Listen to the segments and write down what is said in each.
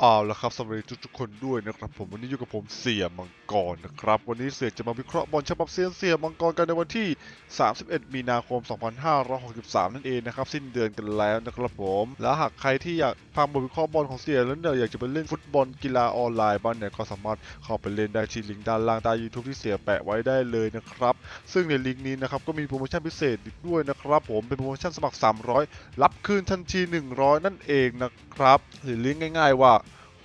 เอาละครับสวัสดีทุกๆคนด้วยนะครับ ผมวันนี้อยู่กับผมเสี่ยมังกรนะครับ วันนี้เสี่ยจะมาวิเคราะห์บอลฉบับเซียนเสี่ยมังกรกันในวันที่ 31 มีนาคม 2563 นั่นเองนะครับ สิ้นเดือนกันแล้วนะครับผม แล้วหากใครที่อยากฟังบทวิเคราะห์บอลของเสี่ยแล้วเนี่ยอยากจะไปเล่นฟุตบอลกีฬาออนไลน์บ้างเนี่ยก็สามารถเข้าไปเล่นได้ที่ลิงก์ด้านล่างใต้ YouTube ที่เสี่ยแปะไว้ได้เลยนะครับซึ่งในลิงก์นี้นะครับก็มีโปรโมชั่นพิเศษด้วยนะครับ ผมเป็นโปรโมชั่นสมัคร 300 รับคืนทันที 100 นั่นเองนะครับหรือเรียกง่าย ๆ ว่า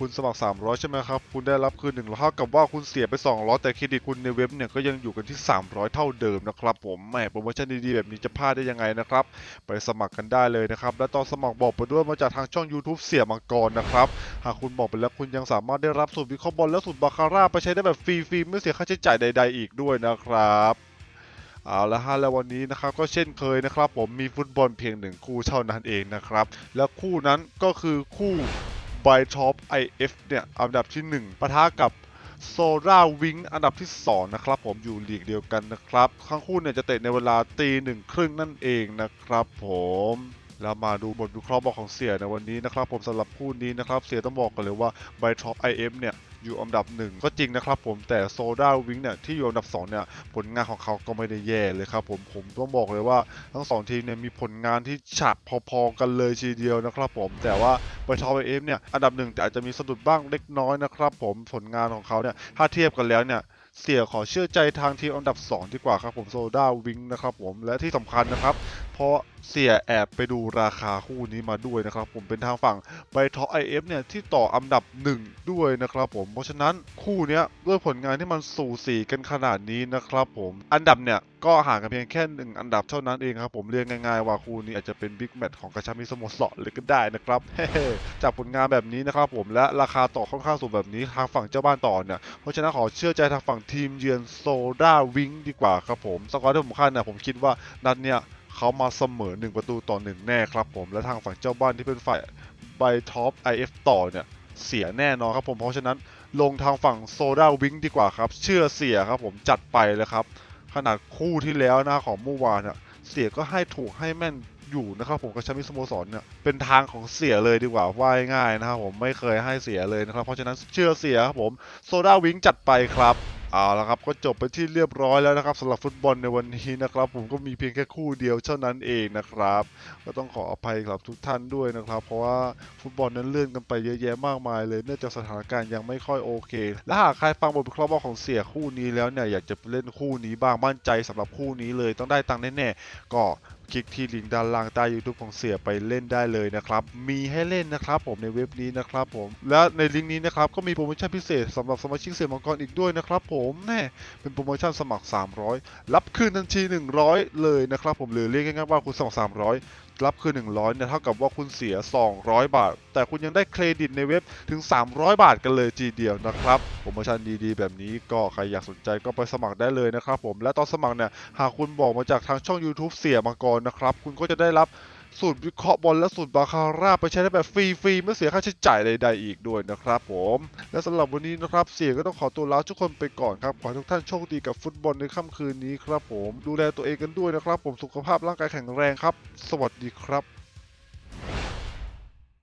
คุณสมัคร 300 ใช่ไหมครับ คุณได้รับคืน100เท่ากับว่าคุณเสียไป 200 แต่เครดิตคุณในเว็บเนี่ยก็ยังอยู่กันที่ 300 เท่าเดิมนะครับผมแหมโปรโมชั่นดีๆแบบนี้จะพลาดได้ยังไงนะครับ ไปสมัครกันได้เลยนะครับ และตอนสมัครบอกไปด้วยมาจากทางช่อง YouTube เสียมังกรนะครับ หากคุณบอกไปแล้วคุณยังสามารถได้รับสูตรวิเคราะห์บอลและสูตรบาคาร่าไปใช้ได้แบบฟรีๆไม่เสียค่าใช้จ่ายใด ๆ อีกด้วยนะครับเอาละฮะแล้ววันนี้นะครับก็เช่นเคยนะครับ ผมมีฟุตบอลเพียงหนึ่งคู่เท่านั้นเองนะครับ และคู่นั้นก็คือคู่ ไบท็อป IF เนี่ยอันดับที่ 1ปะทะกับโซราวิงอันดับที่ 2 นะครับ ผมอยู่ลีกเดียวกันนะครับทั้งคู่เนี่ยจะเตะในเวลาตีหนึ่งครึ่งนั่นเองนะครับผม แล้วมาดูบทวิเคราะห์บอลของเสียในวันนี้นะครับ ผมสำหรับคู่นี้นะครับ เสียต้องบอกกันเลยว่าไบท็อป IF เนี่ยอยู่อันดับหนึ่งก็จริงนะครับผมแต่โซดาวิงเนี่ยที่อยู่อันดับสองเนี่ยผลงานของเขาก็ไม่ได้แย่เลยครับผมผมต้องบอกเลยว่าทั้งสองทีมเนี่ยมีผลงานที่ฉากพอๆกันเลยทีเดียวนะครับผมแต่ว่าไบทอลเอฟเนี่ยอันดับหนึ่งแต่อาจจะมีสะดุดบ้างเล็กน้อยนะครับผมผลงานของเขาเนี่ยถ้าเทียบกันแล้วเนี่ย เสียขอเชื่อใจทางทีมอันดับ 2 ดีกว่าครับผมโซดาวิงนะครับผมและที่สำคัญนะครับ เพราะเสียแอบไปดูราคาคู่นี้มาด้วยนะครับผมเป็นทางฝั่งไบท็อไอเอฟเนี่ยที่ต่ออันดับ 1 ด้วยนะครับผมเพราะฉะนั้นคู่เนี้ยด้วยผลงานที่มันสูสีกันขนาดนี้นะครับผมอันดับเนี่ย ก็ห่างกันเพียงแค่หนึ่งอันดับเท่านั้นเองครับผมเรียกง่ายๆว่าคู่นี้อาจจะเป็นบิ๊กแมตช์ของกระชับมิสโมสรเลยก็ได้นะครับจากผลงานแบบนี้นะครับผมและราคาต่อค่อนข้างสูงแบบนี้ทางฝั่งเจ้าบ้านต่อเนี่ยเพราะฉะนั้นขอเชื่อใจทางฝั่งทีมเยือนโซดาวิงดีกว่าครับผมสกอร์ที่ผมคาดเนี่ยผมคิดว่านัดเนี่ยเขามาเสมอ 1 ประตูต่อ 1 แน่ครับผมและทางฝั่งเจ้าบ้านที่เป็นฝ่ายไบท็อป IF ต่อเนี่ยเสียแน่นอนครับผมเพราะฉะนั้นลงทางฝั่งโซดาวิงดีกว่าครับ เชื่อเสียครับผมจัดไปเลยครับ ขนาดคู่ที่แล้วนะของเมื่อวานเนี่ยเสียก็ให้ถูกให้แม่นอยู่นะครับผมกับแชมิสโมสรเนี่ยเป็นทางของเสียเลยดีกว่าว่าง่ายนะครับผมไม่เคยให้เสียเลยนะครับเพราะฉะนั้นเชื่อเสียครับผมโซดาวิงจัดไปครับ เอาละครับก็จบไปที่เรียบร้อยแล้วนะครับสำหรับฟุตบอลในวันนี้นะครับ ผมก็มีเพียงแค่คู่เดียวเท่านั้นเองนะครับ ก็ต้องขออภัยกับทุกท่านด้วยนะครับ เพราะว่าฟุตบอลนั้นเลื่อนกันไปเยอะแยะมากมายเลยเนื่องจากสถานการณ์ยังไม่ค่อยโอเค และหากใครฟังบทวิเคราะห์บอลของเสียคู่นี้แล้วเนี่ยอยากจะเล่นคู่นี้บ้างมั่นใจสำหรับคู่นี้เลยต้องได้ตังค์แน่ๆก็ คลิกที่ลิงก์ด้านล่างใต้ YouTube ของเสียไปเล่นได้เลยนะครับ มีให้เล่นนะครับผมในเว็บนี้นะครับผม และในลิงก์นี้นะครับก็มีโปรโมชั่นพิเศษสำหรับสมาชิกเสียมังกรอีกด้วยนะครับผมแน่เป็นโปรโมชั่นสมัคร 300 รับคืนทันที 100 เลยนะครับผมหรือเรียกง่ายๆว่าคุณสมัคร300รับคืน100เนี่ยเท่ากับว่าคุณเสีย 200 บาท แต่คุณยังได้เครดิตในเว็บถึง 300 บาทกันเลยทีเดียวนะครับโปรโมชั่นดีๆ แบบนี้ก็ใครอยากสนใจก็ไปสมัครได้เลยนะครับผมและตอนสมัครเนี่ยหากคุณบอกมาจากทางช่อง YouTube เสียมังกรนะครับ คุณก็จะได้รับสูตรวิเคราะห์บอลและสูตรบาคาร่าไปใช้ได้แบบฟรีๆไม่เสียค่าใช้จ่ายใดๆอีกด้วยนะครับผม และสำหรับวันนี้นะครับเสียก็ต้องขอตัวลาทุกคนไปก่อนครับ ขอทุกท่านโชคดีกับฟุตบอลในค่ำคืนนี้ครับผม ดูแลตัวเองกันด้วยนะครับ ผมสุขภาพร่างกายแข็งแรงครับ สวัสดีครับ